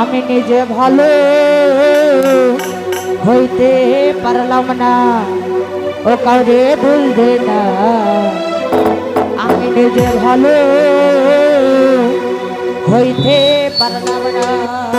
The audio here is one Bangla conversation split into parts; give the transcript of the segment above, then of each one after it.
আমি নিজে ভালো হইতে পারলাম না। ও কাউরে বলবে না। আমি নিজে ভালো হইতে পারলাম না।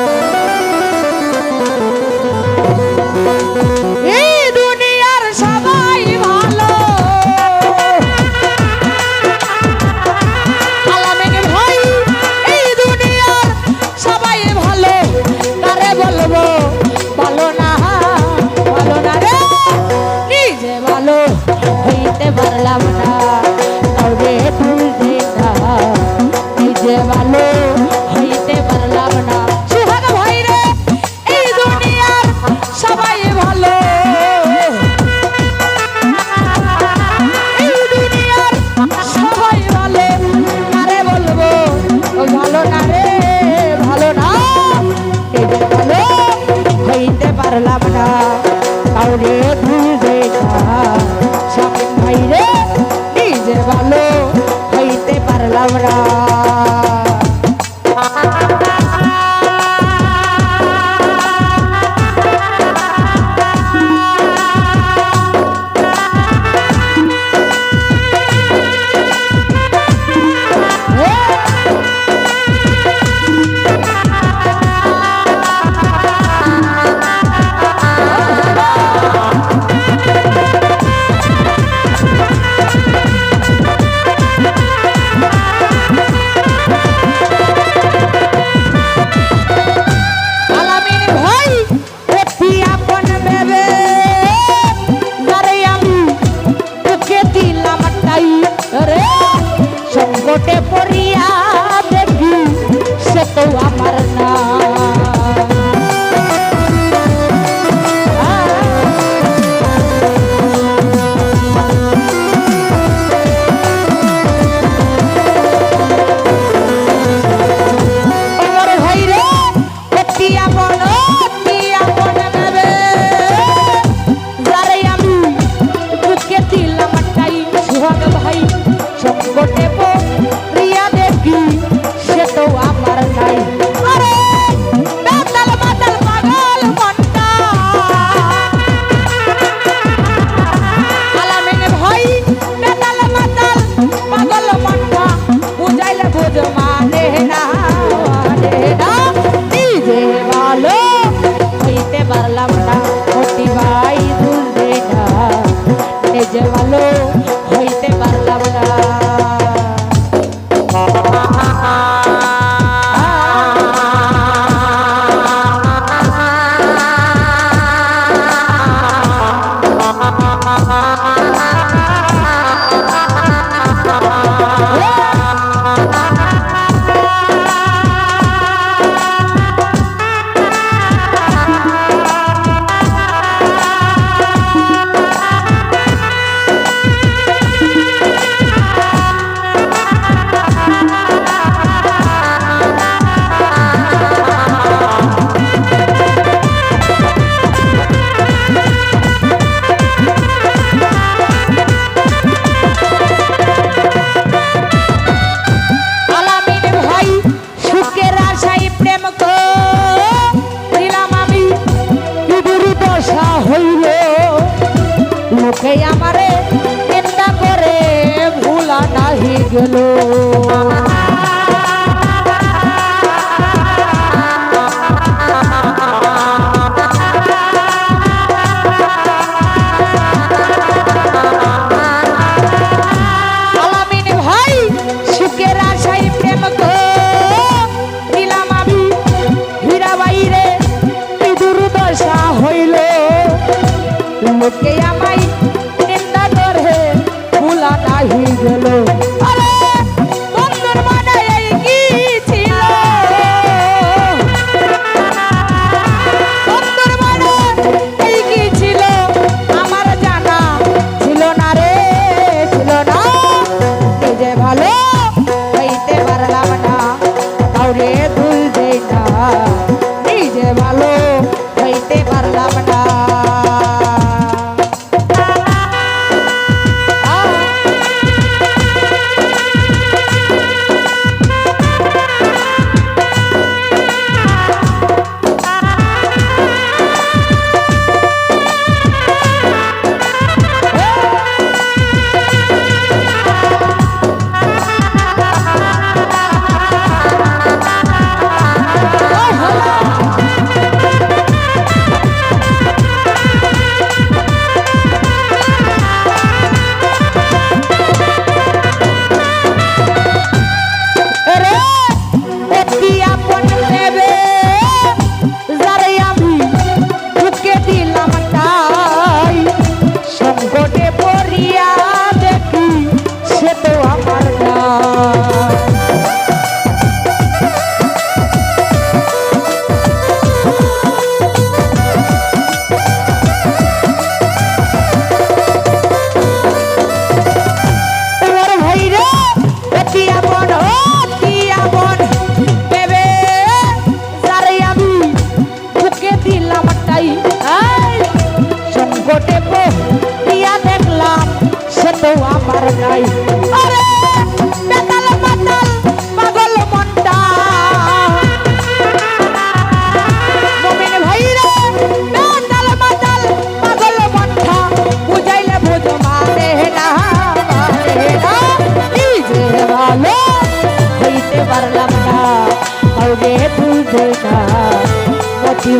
গেল।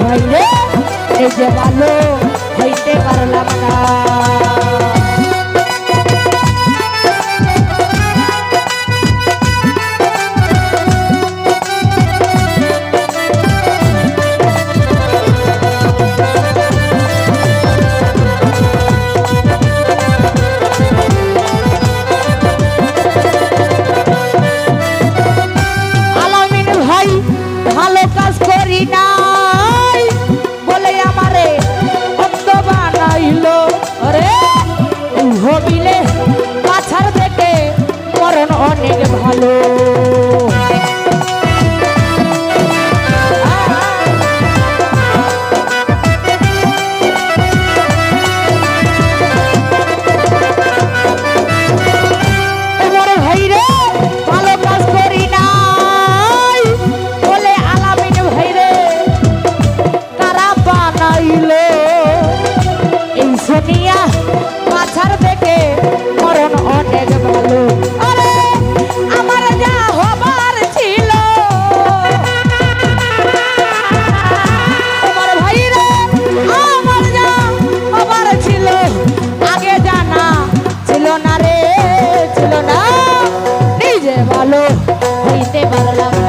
ভাই রে এই যে ভালো হইতে পারলাম না। ছিল এই শুনিয়া মাথার দেখে মরণ অনেক ভালো। আমার যা হবার ছিল। আমার ছিল। আগে জানা ছিল না রে, ছিল না। নিজে ভালো হইতে পারলাম